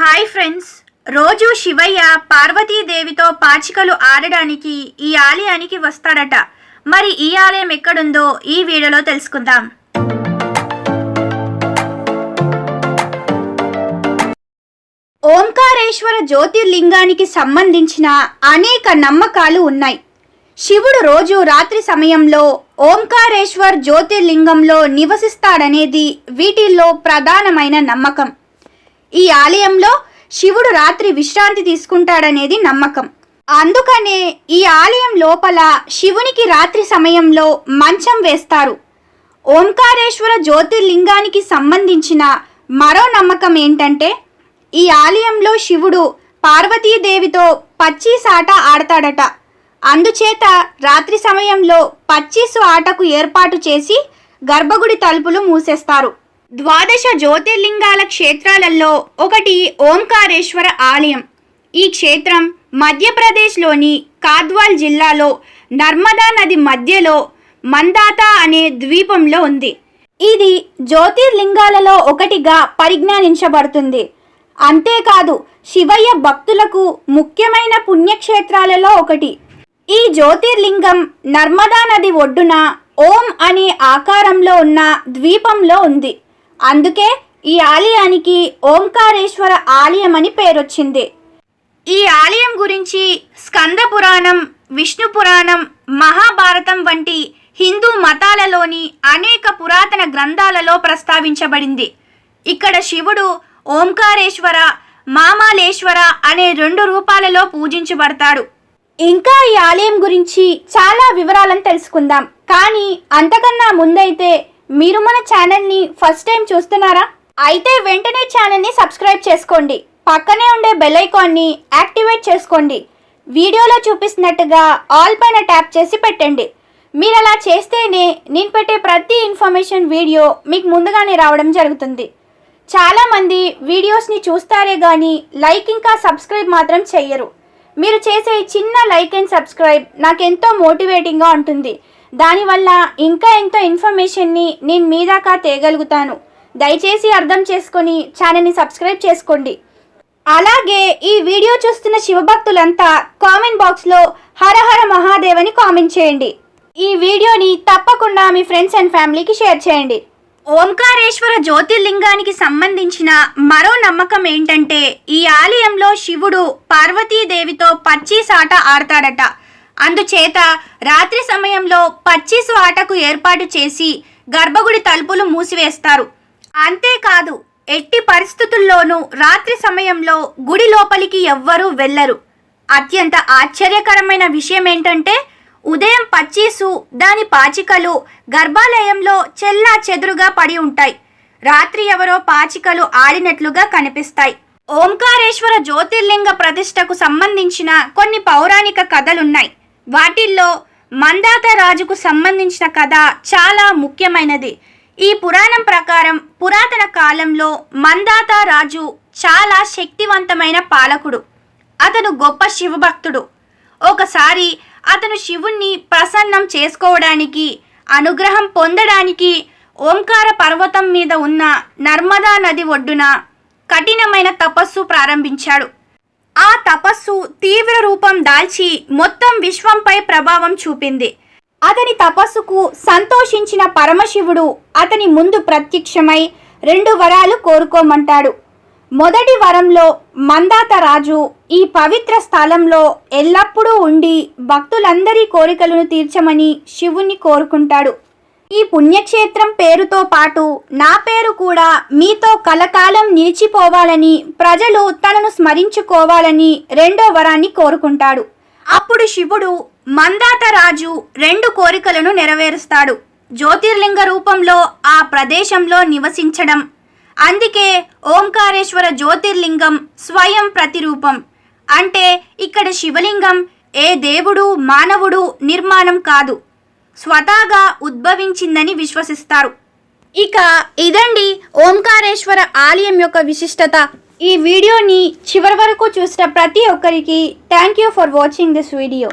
Hi friends. రోజు శివయ్య పార్వతీదేవితో పాచికలు ఆడడానికి ఈ ఆలయానికి వస్తాడట. మరి ఈ ఆలయం ఎక్కడుందో ఈ వీడియోలో తెలుసుకుందాం. ఓంకారేశ్వర జ్యోతిర్లింగానికి సంబంధించిన అనేక నమ్మకాలు ఉన్నాయి. శివుడు రోజు రాత్రి సమయంలో ఓంకారేశ్వర్ జ్యోతిర్లింగంలో నివసిస్తాడనేది వీటిల్లో ప్రధానమైన నమ్మకం. ఈ ఆలయంలో శివుడు రాత్రి విశ్రాంతి తీసుకుంటాడనేది నమ్మకం. అందుకనే ఈ ఆలయం లోపల శివునికి రాత్రి సమయంలో మంచం వేస్తారు. ఓంకారేశ్వర జ్యోతిర్లింగానికి సంబంధించిన మరో నమ్మకం ఏంటంటే ఈ ఆలయంలో శివుడు పార్వతీదేవితో ఆట ఆడతాడట. అందుచేత రాత్రి సమయంలో పచ్చీసు ఆటకు ఏర్పాటు చేసి గర్భగుడి తలుపులు మూసేస్తారు. ద్వాదశ జ్యోతిర్లింగాల క్షేత్రాలలో ఒకటి ఓంకారేశ్వర ఆలయం. ఈ క్షేత్రం మధ్యప్రదేశ్లోని కాద్వాల్ జిల్లాలో నర్మదా నది మధ్యలో మందాత అనే ద్వీపంలో ఉంది. ఇది జ్యోతిర్లింగాలలో ఒకటిగా పరిజ్ఞానించబడుతుంది. అంతేకాదు శివయ్య భక్తులకు ముఖ్యమైన పుణ్యక్షేత్రాలలో ఒకటి. ఈ జ్యోతిర్లింగం నర్మదా నది ఒడ్డున ఓం అనే ఆకారంలో ఉన్న ద్వీపంలో ఉంది. అందుకే ఈ ఆలయానికి ఓంకారేశ్వర ఆలయం అని పేరొచ్చింది. ఈ ఆలయం గురించి స్కంద పురాణం విష్ణు పురాణం మహాభారతం వంటి హిందూ మతాలలోని అనేక పురాతన గ్రంథాలలో ప్రస్తావించబడింది. ఇక్కడ శివుడు ఓంకారేశ్వర మామాలేశ్వర అనే రెండు రూపాలలో పూజించబడతాడు. ఇంకా ఈ ఆలయం గురించి చాలా వివరాలను తెలుసుకుందాం. కానీ అంతకన్నా ముందైతే మీరు మన ఛానల్ని ఫస్ట్ టైం చూస్తున్నారా? అయితే వెంటనే ఛానల్ని సబ్స్క్రైబ్ చేసుకోండి. పక్కనే ఉండే బెల్ ఐకాన్ని యాక్టివేట్ చేసుకోండి. వీడియోలో చూపిస్తున్నట్టుగా ఆల్ పైన ట్యాప్ చేసి పెట్టండి. మీరు అలా చేస్తేనే నేను పెట్టే ప్రతి ఇన్ఫర్మేషన్ వీడియో మీకు ముందుగానే రావడం జరుగుతుంది. చాలామంది వీడియోస్ని చూస్తారే కానీ లైక్ ఇంకా సబ్స్క్రైబ్ మాత్రం చెయ్యరు. మీరు చేసే చిన్న లైక్ అండ్ సబ్స్క్రైబ్ నాకు ఎంతో మోటివేటింగ్గా ఉంటుంది. దానివల్ల ఇంకా ఎంతో ఇన్ఫర్మేషన్ని నేను మీ దాకా తేయగలుగుతాను దయచేసి అర్థం చేసుకొని ఛానల్ని సబ్స్క్రైబ్ చేసుకోండి. అలాగే ఈ వీడియో చూస్తున్న శివభక్తులంతా కామెంట్ బాక్స్లో హర హర మహాదేవ్ అని కామెంట్ చేయండి. ఈ వీడియోని తప్పకుండా మీ ఫ్రెండ్స్ అండ్ ఫ్యామిలీకి షేర్ చేయండి. ఓంకారేశ్వర జ్యోతిర్లింగానికి సంబంధించిన మరో నమ్మకం ఏంటంటే ఈ ఆలయంలో శివుడు పార్వతీదేవితో పచ్చీసాట ఆడతాడట. అందుచేత రాత్రి సమయంలో పచ్చీసు ఆటకు ఏర్పాటు చేసి గర్భగుడి తలుపులు మూసివేస్తారు. అంతేకాదు ఎట్టి పరిస్థితుల్లోనూ రాత్రి సమయంలో గుడి లోపలికి ఎవ్వరూ వెళ్ళరు. అత్యంత ఆశ్చర్యకరమైన విషయం ఏంటంటే ఉదయం పచ్చీసు దాని పాచికలు గర్భాలయంలో చెల్లా చెదురుగా పడి ఉంటాయి. రాత్రి ఎవరో పాచికలు ఆడినట్లుగా కనిపిస్తాయి. ఓంకారేశ్వర జ్యోతిర్లింగ ప్రతిష్టకు సంబంధించిన కొన్ని పౌరాణిక కథలున్నాయి. వాటిల్లో మందాత రాజుకు సంబంధించిన కథ చాలా ముఖ్యమైనది. ఈ పురాణం ప్రకారం పురాతన కాలంలో మందాత రాజు చాలా శక్తివంతమైన పాలకుడు. అతను గొప్ప శివభక్తుడు. ఒకసారి అతను శివుణ్ణి ప్రసన్నం చేసుకోవడానికి అనుగ్రహం పొందడానికి ఓంకార పర్వతం మీద ఉన్న నర్మదా నది ఒడ్డున కఠినమైన తపస్సు ప్రారంభించాడు. ఆ తపస్సు తీవ్ర రూపం దాల్చి మొత్తం విశ్వంపై ప్రభావం చూపింది. అతని తపస్సుకు సంతోషించిన పరమశివుడు అతని ముందు ప్రత్యక్షమై రెండు వరాలు కోరుకోమంటాడు. మొదటి వరంలో మందాత రాజు ఈ పవిత్ర స్థలంలో ఎల్లప్పుడూ ఉండి భక్తులందరి కోరికలను తీర్చమని శివుణ్ణి కోరుకుంటాడు. ఈ పుణ్యక్షేత్రం పేరుతో పాటు నా పేరు కూడా మీతో కలకాలం నిలిచిపోవాలని ప్రజలు తనను స్మరించుకోవాలని రెండో వరాన్ని కోరుకుంటాడు. అప్పుడు శివుడు మందాత రాజు రెండు కోరికలను నెరవేరుస్తాడు. జ్యోతిర్లింగ రూపంలో ఆ ప్రదేశంలో నివసించడం. అందుకే ఓంకారేశ్వర జ్యోతిర్లింగం స్వయం ప్రతిరూపం. అంటే ఇక్కడ శివలింగం ఏ దేవుడు మానవుడు నిర్మాణం కాదు. స్వతహాగా ఉద్భవించిందని విశ్వసిస్తారు. ఇక ఇదండి ఓంకారేశ్వర ఆలయం యొక్క విశిష్టత. ఈ వీడియోని చివరి వరకు చూసిన ప్రతి ఒక్కరికి thank you for watching this video.